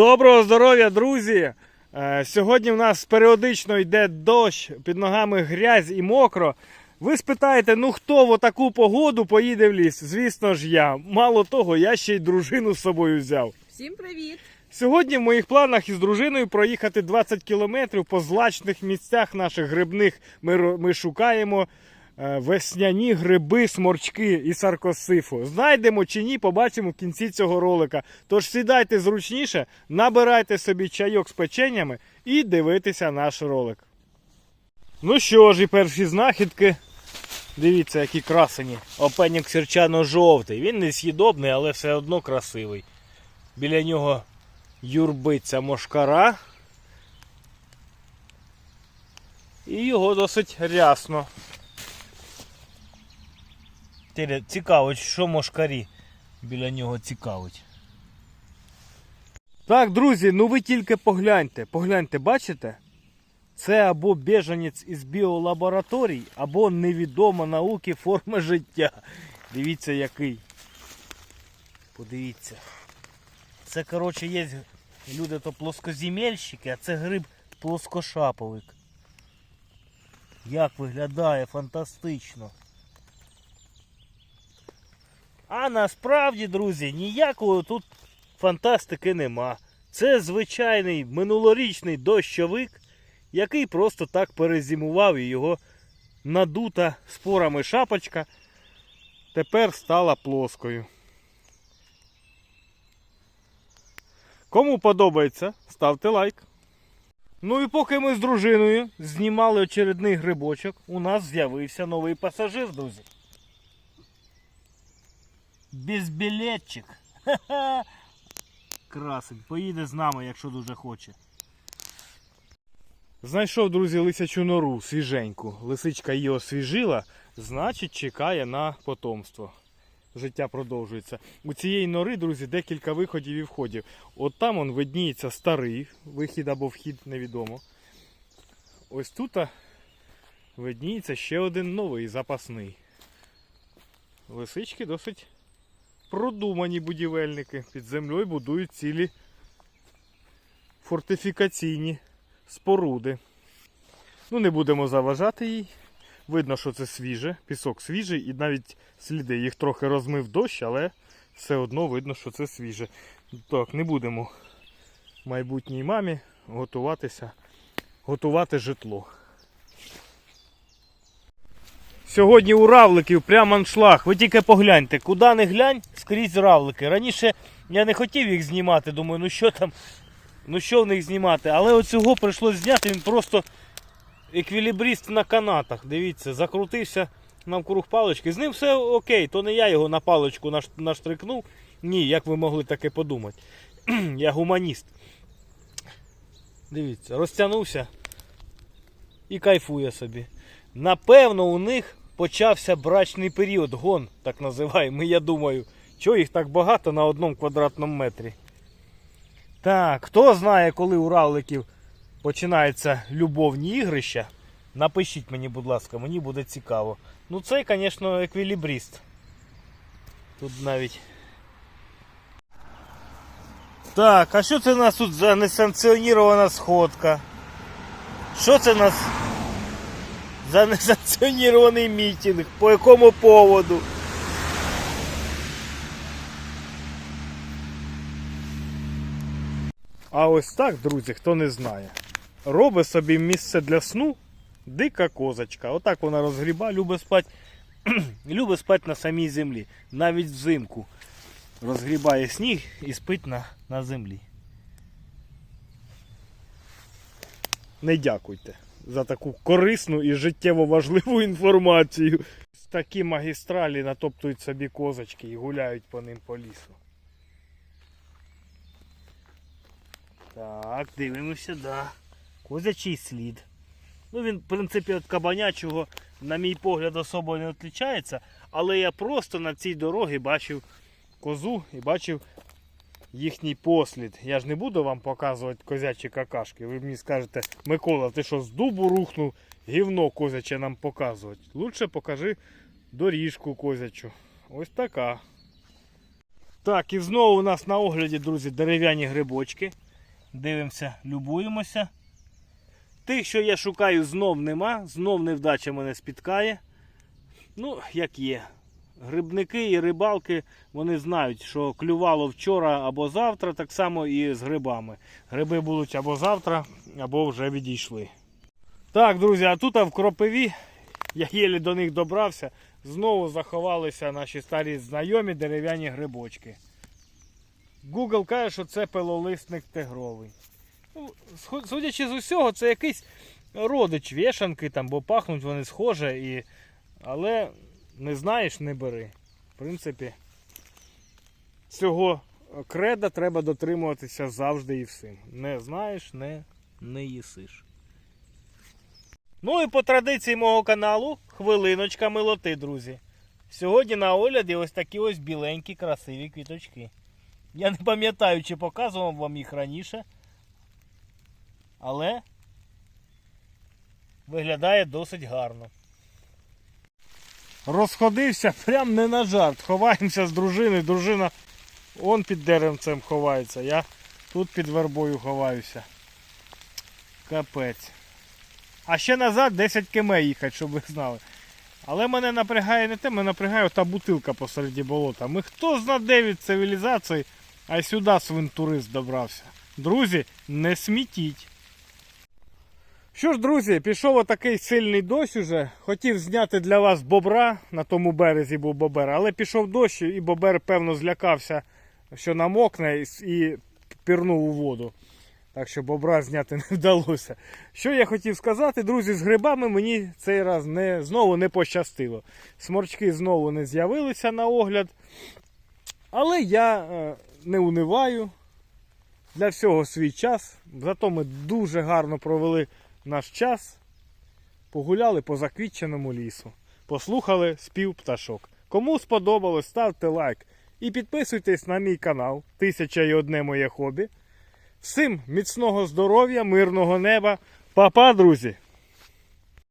Доброго здоров'я, друзі! Е, Сьогодні в нас періодично йде дощ, під ногами грязь і мокро. Ви спитаєте, ну хто в таку погоду поїде в ліс? Звісно ж я. Мало того, я ще й дружину з собою взяв. Всім привіт! Сьогодні в моїх планах із дружиною проїхати 20 кілометрів по злачних місцях наших грибних. Ми, ми шукаємо весняні гриби, сморчки і саркосифу. Знайдемо чи ні, побачимо в кінці цього ролика. Тож сідайте зручніше, набирайте собі чайок з печеннями і дивитися наш ролик. Ну що ж, і перші знахідки. Дивіться, які красені. Опенік сірчано-жовтий. Він не з'їдобний, але все одно красивий. Біля нього юрбиця мошкара. І його досить рясно. Теля, Цікавить, що мошкарі біля нього цікавить. Так, друзі, ну ви тільки погляньте. Погляньте, бачите? Це або біженець із біолабораторій, або невідома науки форма життя. Дивіться який. Подивіться. Це, коротше, є люди то плоскоземельщики, а це гриб плоскошаповик. Як виглядає фантастично. А насправді, друзі, ніякого тут фантастики нема. Це звичайний минулорічний дощовик, який просто так перезимував і його надута спорами шапочка тепер стала плоскою. Кому подобається, ставте лайк. Ну і поки ми з дружиною знімали очередний грибочок, у нас з'явився новий пасажир, друзі. Безбілетчик. Ха-ха. Красень. Поїде з нами, якщо дуже хоче. Знайшов, друзі, лисячу нору свіженьку. Лисичка її освіжила, значить чекає на потомство. Життя продовжується. У цієї нори, друзі, декілька виходів і входів. От там он видніється старий вихід або вхід, невідомо. Ось тут видніється ще один новий запасний. Лисички досить продумані будівельники. Під землею будують цілі фортифікаційні споруди. Ну, не будемо заважати їй. Видно, що це свіже, пісок свіжий, і навіть сліди їх трохи розмив дощ, але все одно видно, що це свіже. Так, не будемо майбутній мамі готуватися, готувати житло. Сьогодні у равликів прямо аншлаг. Ви тільки погляньте, куди не глянь, скрізь равлики. Раніше я не хотів їх знімати, думаю, ну що там, ну що в них знімати. Але оцього прийшлось зняти, він просто еквілібрист на канатах. Дивіться, закрутився навкруг палички. З ним все окей, то не я його на паличку наш- наштрикнув. Ні, як ви могли таке подумати. я гуманіст. Дивіться, розтягнувся і кайфує собі. Напевно, у них почався брачний період, гон, так називаємо, я думаю. Чого їх так багато на одному квадратному метрі? Так, хто знає, коли у равликів починаються любовні ігрища, напишіть мені, будь ласка, мені буде цікаво. Ну цей, звісно, еквілібрист. Тут навіть. Так, а що це у нас тут за несанкціонірована сходка? Що це у нас за несанкціонірований мітинг? По якому поводу? А ось так, друзі, хто не знає. Робить собі місце для сну дика козочка. Отак вона розгріба, любить спати, любить спати на самій землі. Навіть взимку розгрібає сніг і спить на, на землі. Не дякуйте за таку корисну і життєво важливу інформацію. Такі магістралі натоптують собі козочки і гуляють по ним по лісу. Так, дивимося, да. Козячий слід. Ну він, в принципі, від кабанячого, на мій погляд, особо не відрізняється, але я просто на цій дорогі бачив козу і бачив їхній послід. Я ж не буду вам показувати козячі какашки. Ви мені скажете, Микола, ти що з дубу рухнув, гівно козяче нам показувати. Лучше покажи доріжку козячу. Ось така. Так, і знову у нас на огляді, друзі, дерев'яні грибочки. Дивимося, любуємося. Тих, що я шукаю, знов нема, знов невдача мене спіткає. Ну, як є. Грибники і рибалки вони знають, що клювало вчора або завтра, так само і з грибами. Гриби будуть або завтра, або вже відійшли. Так, друзі, а тут в кропиві я єлі до них добрався. Знову заховалися наші старі знайомі дерев'яні грибочки. Google каже, що це пилолисник тигровий. Ну, судячи з усього, це якийсь родич вішанки, там, бо пахнуть вони схоже, і... але не знаєш, не бери. В принципі, цього креда треба дотримуватися завжди і всім. Не знаєш, не, не їсиш. Ну і по традиції мого каналу хвилиночка милоти, друзі. Сьогодні на огляді ось такі ось біленькі красиві квіточки. Я не пам'ятаю, чи показував вам їх раніше. Але виглядає досить гарно. Розходився прям не на жарт. Ховаємося з дружиною. Дружина он під деревцем ховається. Я тут під вербою ховаюся. Капець. А ще назад 10 км їхати, щоб ви знали. Але мене напрягає не те, мене напрягає та бутилка посереді болота. Ми хто зна де від цивілізації, а сюди свинтурист добрався. Друзі, не смітіть. Що ж, друзі, пішов отакий сильний дощ уже. Хотів зняти для вас бобра, на тому березі був бобер, але пішов дощ і бобер, певно, злякався, що намокне і пірнув у воду. Так що бобра зняти не вдалося. Що я хотів сказати, друзі, з грибами мені цей раз не, знову не пощастило. Сморчки знову не з'явилися на огляд. Але я е, не униваю. Для всього свій час. Зато ми дуже гарно провели наш час. Погуляли по заквітченому лісу. Послухали спів пташок. Кому сподобалось, ставте лайк. І підписуйтесь на мій канал Тисяча і одне моє хобі. Всім міцного здоров'я, мирного неба. Па-па, друзі!